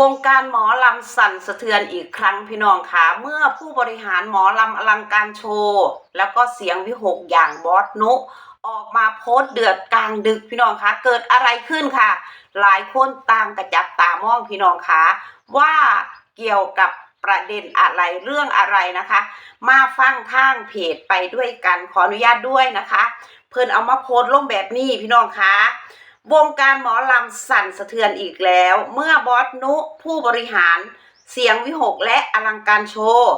วงการหมอลำสั่นสะเทือนอีกครั้งพี่น้องคะเมื่อผู้บริหารหมอลำอลังการโชว์ แล้วก็เสียงวิหกอย่างบอสนุออกมาโพสเดือดกลางดึกพี่น้องคะเกิดอะไรขึ้นค่ะ หลายคนตางกระจับตามองพี่น้องคะว่าเกี่ยวกับประเด็นอะไรเรื่องอะไรนะคะ มาฟังทางเพจไปด้วยกันขออนุญาตด้วยนะคะ เพิ่นเอามาโพสลงแบบนี้พี่น้องคะ วงการหมอลำสั่นสะเทือนอีกแล้ว เมื่อบอสนุผู้บริหารเสียงวิหกและอลังการโชว์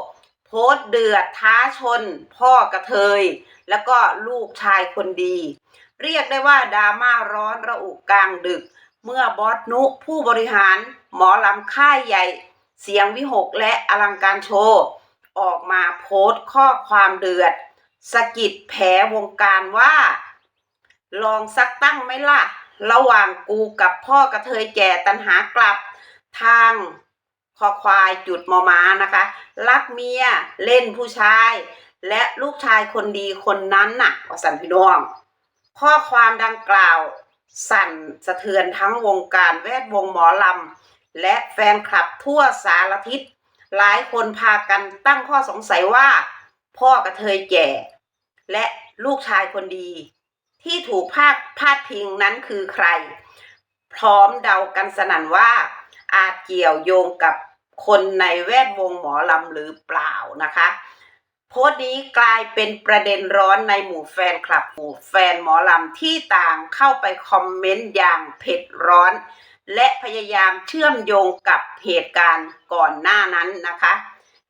โพสเดือดท้าชน พ่อกระเทย แล้วก็ลูกชายคนดี เรียกได้ว่าดราม่าร้อนระอุกลางดึก เมื่อบอสนุผู้บริหารหมอลำค่ายใหญ่ เสียงวิหกและอลังการโชว์ออกมาโพสต์ข้อความเดือดสกิดแผลวงการว่า ลองสักตั้งไหมล่ะ ระหว่างกูกับพ่อกระเทยแก่ตันหากลับทางคอควายจุดมอม้านะคะ รักเมียเล่นผู้ชาย และลูกชายคนดีคนนั้นน่ะว่าสันพี่น้อง ข้อความดังกล่าวสั่นสะเทือนทั้งวงการแวดวงหมอลำ และแฟนคลับทั่วสารทิศ หลายคนพากันตั้งข้อสงสัยว่า พ่อกระเทยแก่ และลูกชายคนดี ที่ถูกพาดพาดพิงนั้นคือใคร พร้อมเดากันสนั่นว่า อาจเกี่ยวโยงกับคนในแวดวงหมอลำหรือเปล่านะคะ โพสต์นี้กลายเป็นประเด็นร้อนในหมู่แฟนคลับหมู่แฟนหมอลำที่ต่างเข้าไปคอมเมนต์อย่างเผ็ดร้อน และพยายามเชื่อมโยงกับเหตุการณ์ก่อนหน้านั้นนะคะ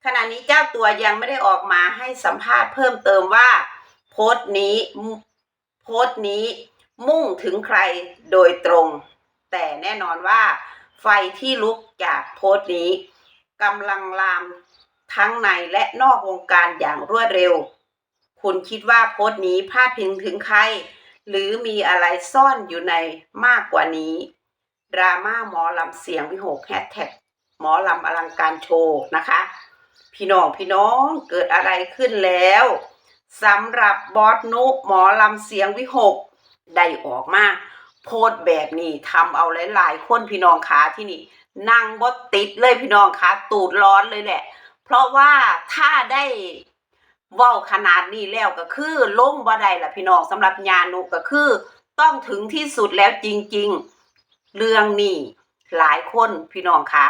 ขณะนี้เจ้าตัวยังไม่ได้ออกมาให้สัมภาษณ์เพิ่มเติมว่า โพสต์นี้ โพสต์นี้มุ่งถึงใครโดยตรง แต่แน่นอนว่า ไฟที่ลุกจากโพสต์นี้กำลังลามทั้งในและนอกวงการอย่างรวดเร็ว คุณคิดว่าโพสต์นี้พาดพิงถึงใคร หรือมีอะไรซ่อนอยู่ในมากกว่านี้ดราม่าหมอลำเสียงวิหกแฮชแท็กหมอลำอลังการโชว์นะคะ พี่น้องพี่น้องเกิดอะไรขึ้นแล้ว สำหรับบอสนุหมอลำเสียงวิหกได้ออกมาโพสแบบนี้ทำเอาหลายๆคนพี่น้องขาที่นี่ นั่งบดติดเลยพี่น้องขาตูดร้อนเลยแหละ เพราะว่าถ้าได้เว้าขนาดนี้แล้วก็คือลงบ่ได้ละพี่น้องสำหรับยานุก็คือ ต้องถึงที่สุดแล้วจริง ๆ เรื่องนี้หลายคนพี่น้องคะ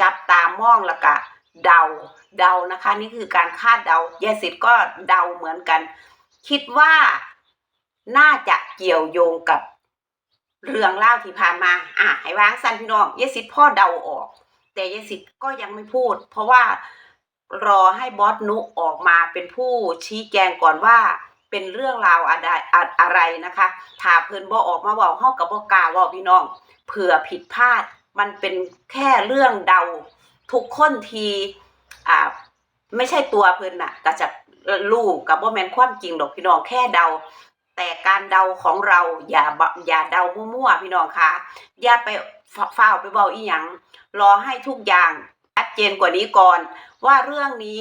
จับตามองล้วก็ เดาเดานะคะ นี่คือการคาดเดายายสิทธิ์ก็เดาเหมือนกัน คิดว่าน่าจะเกี่ยวโยงกับเรื่องเล่าที่ผ่านมา อะให้วางสั้นพี่น้องยายสิทธิ์พ่อเดาออก แต่ยายสิทธิ์ก็ยังไม่พูด เพราะว่ารอให้บอสนุออกมาเป็นผู้ชี้แจงก่อนว่าเป็นเรื่องราวอะไรอะไรนะคะถ้าเพิ่นบ่ออกมาเว้าเฮากับบ่กล้าว้าพี่น้องเผื่อผิดพลาด มันเป็นแค่เรื่องเดา ทุกคนทีอ่าไม่ใช่ตัวเพิ่นน่ะก็จะรู้กับบ่แมนความจริงดอกพี่น้องแค่เดา แต่การเดาของเราอย่าอย่าเดามั่วๆพี่น้องคะอย่าไปฟฟ้าวไปเว้าอีหยังรอให้ทุกอย่างชัดเจนกว่านี้ก่อน ว่าเรื่องนี้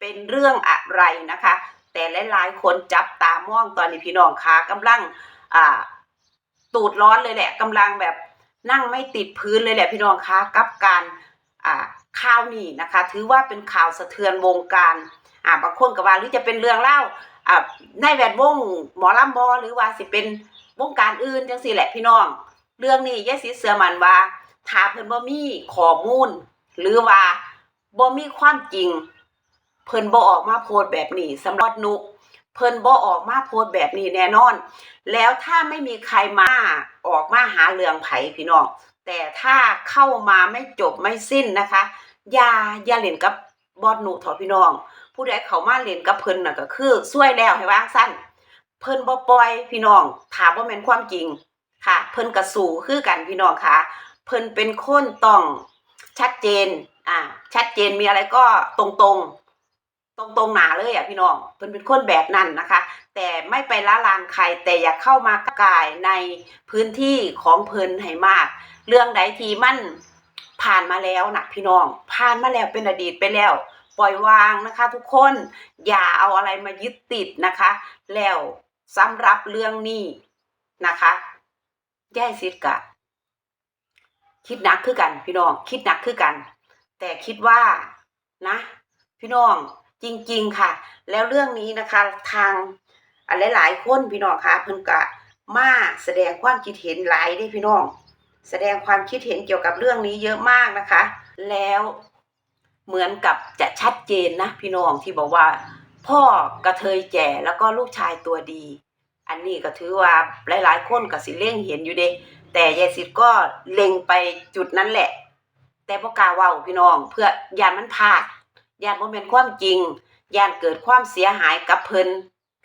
เป็นเรื่องอะไรนะคะ แต่หลายๆคนจับตามองตอนนี้พี่น้องคะกำลังอ่าตูดร้อนเลยแหละกำลังแบบนั่งไม่ติดพื้นเลยแหละพี่น้องคะกับการอ่า นี้นะคะ ถือว่าเป็นข่าวสะเทือนวงการอ่าบางคนก็ว่าหรือจะเป็นเรื่องเล่าอ่าในแวดวงหมอลำบอหรือว่าสิเป็นวงการอื่นจังสี่แหละพี่น้อง เรื่องนี้ยายสิเสือมันว่าถ้าเพิ่นบ่มีข้อมูล หรือว่าบ่มีความจริง เพิ่นบ่ออกมาโพสแบบนี้สำหรับนุเพิ่นบ่ออกมาโพสแบบนี้แน่นอน แล้วถ้าไม่มีใครมาออกมาหาเรื่องไผพี่น้องแต่ถ้าเข้ามาไม่จบไม่สิ้นนะคะ อย่าอย่าเล่นกับบอดหนูเถอะพี่น้อง ผู้ใดเขามาเล่นกับเพิ่นน่ะก็คือซวยแล้วให้วางสั้นเพิ่นบ่ปล่อยพี่น้องถามว่าแม่นความจริงค่ะ เพิ่นก็สู้คือกันพี่น้องค่ะ เพิ่นเป็นคนต้องชัดเจนอ่าชัดเจนมีอะไรก็ตรงๆตรงตรงหนาเลยอะพี่น้องเพิ่นเป็นคนแบบนั้นนะคะ แต่ไม่ไปละลานใครแต่อย่าเข้ามากายในพื้นที่ของเพิ่นให้มาก เรื่องใดที่มัน ผ่านมาแล้วนะพี่น้อง ผ่านมาแล้วเป็นอดีตไปแล้ว ปล่อยวางนะคะ ทุกคนอย่าเอาอะไรมายึดติดนะคะ แล้วสำหรับเรื่องนี้นะคะย่ายสิทธิ์กะ คิดหนักคือกัน พี่น้อง คิดหนักคือกัน แต่คิดว่านะ พี่น้องจริง ๆ ค่ะ แล้วเรื่องนี้นะคะทางหลายๆคนพี่น้องคะเพิ่นกะมาแสดงความคิดเห็นหลายเด้พี่น้อง แสดงความคิดเห็นเกี่ยวกับเรื่องนี้เยอะมากนะคะ แล้วเหมือนกับจะชัดเจนนะพี่น้องที่บอกว่า พ่อกระเทยแก่แล้วก็ลูกชายตัวดี อันนี้ก็ถือว่าหลาย ๆ คนก็สิเล็งเห็นอยู่เด้แต่ยายสิทธ์ก็เล็งไปจุดนั้นแหละ แต่บ่กาว้าพี่น้อง เพื่อยานมันพลาดยานบ่แม่นความจริงยานเกิดความเสียหายกับเพิ่น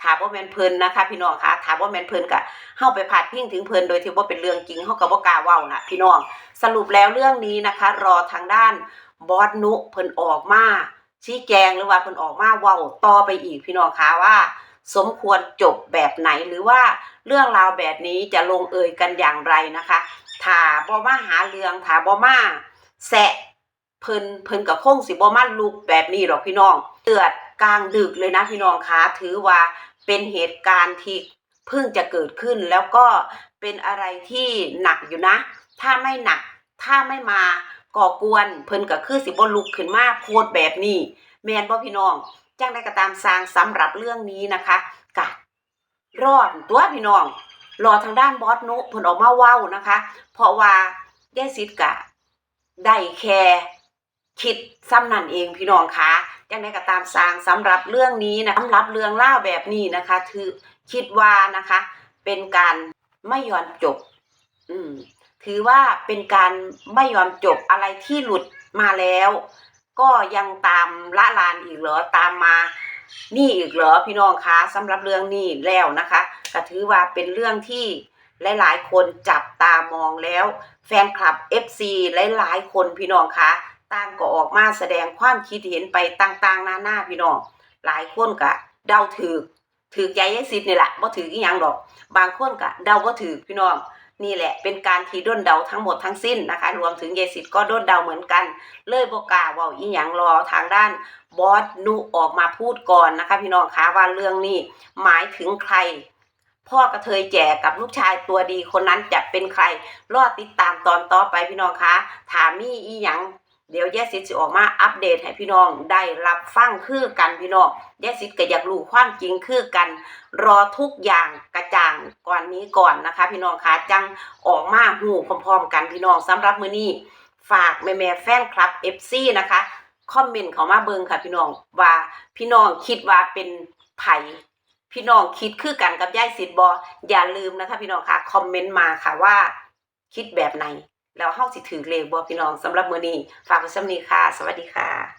ถ้าบ่แมนเพลินนะคะ พี่น้องคะถ้าบ่แมนเพลินก็เฮาไปพาดพิงถึงเพลินโดยที่บ่เป็นเรื่องจริงเฮาก็บ่กาเว้าน่ะพี่น้องสรุปแล้วเรื่องนี้นะคะ รอทางด้านบอสนุเพิ่นออกมาชี้แจงหรือว่าเพิ่นออกมาเว้าต่อไปอีกพี่น้องคะว่า สมควรจบแบบไหนหรือว่าเรื่องราวแบบนี้จะลงเอยกันอย่างไรนะคะถาบ่มาหาเรื่องถาบ่มาแซะเพิ่นเพิ่นก็คงสิบ่มาลุกแบบนี้หรอกพี่น้องเดือดกลางดึกเลยนะพี่น้องคะถือว่า เป็นเหตุการณ์ที่เพิ่งจะเกิดขึ้น แล้วก็เป็นอะไรที่หนักอยู่นะ ถ้าไม่หนัก ถ้าไม่มาก่อกวนเพิ่นก็คือสิบ่ลุกขึ้นมาโพดแบบนี้ แม่นบ่พี่น้องจังได้ก็ตามสร้างสำหรับเรื่องนี้นะคะกะรอดตัวพี่น้องรอทางด้านบอสนุเพิ่นออกมาเว้านะคะ เพราะว่าแยายซิดกะได้แค่คิดซ้ำนั่นเองพี่น้องคะ จังไดก็ตามสร้างสำหรับเรื่องนี้นะสำหรับเรื่องเล่าแบบนี้นะคะ ถือคิดว่านะคะ เป็นการไม่ยอมจบ อืม ถือว่าเป็นการไม่ยอมจบอะไรที่หลุดมาแล้ว ก็ยังตามละลานอีกเหรอตามมานี่อีกเหรอพี่น้องคะสำหรับเรื่องนี้แล้วนะคะก็ถือว่าเป็นเรื่องที่หลาย ๆ คนจับตามองแล้ว แฟนคลับ FC หลาย ๆ คนพี่น้องคะ ต่างก็ออกมาแสดงความคิดเห็นไปต่างๆ นานาพี่น้อง หลายคนก็เดาถือถือใจยายสิทธิ์นี่แหละบ่ถืออีหยังดอก บางคนก็เดาบ่ถือพี่น้อง นี่แหละ เป็นการที่ด้นเดาทั้งหมดทั้งสิ้นนะคะ รวมถึงยายสิทธิ์ก็ด้นเดาเหมือนกัน เลยบอกกล้าว่าอีหยังรอทางด้านบอสนุออกมาพูดก่อนนะคะ พี่น้องคะว่าเรื่องนี้หมายถึงใครพ่อกระเทยแก่กับลูกชายตัวดีคนนั้นจะเป็นใคร รอติดตามตอนต่อไปพี่น้องคะถามมีอีหยัง เดี๋ยวแยสิทธิ์จะออกมาอัปเดตให้พี่น้องได้รับฟังคือกันพี่น้องแยสิทธิ์ก็อยากรู้ความจริงคือกัน รอทุกอย่างกระจ่างก่อนนี้ก่อนนะคะ พี่น้องคะจังออกมาหูพร้อมๆ กันพี่น้องสำหรับมือนี้ฝากแม่แม่แฟนคลับ FC นะคะคอมเมนต์เขามาเบิงค่ะ พี่น้องว่าพี่น้องคิดว่าเป็นไผ่พี่น้องคิดคือกันกับยายสิทธิ์บออย่าลืมนะคะ พี่น้องค่ะคอมเมนต์มาค่ะว่าคิดแบบไหน แล้วเฮาสิถือเลขบอพี่น้องสำหรับมื้อนี้ฝากไว้สำนี้ค่ะ สวัสดีค่ะ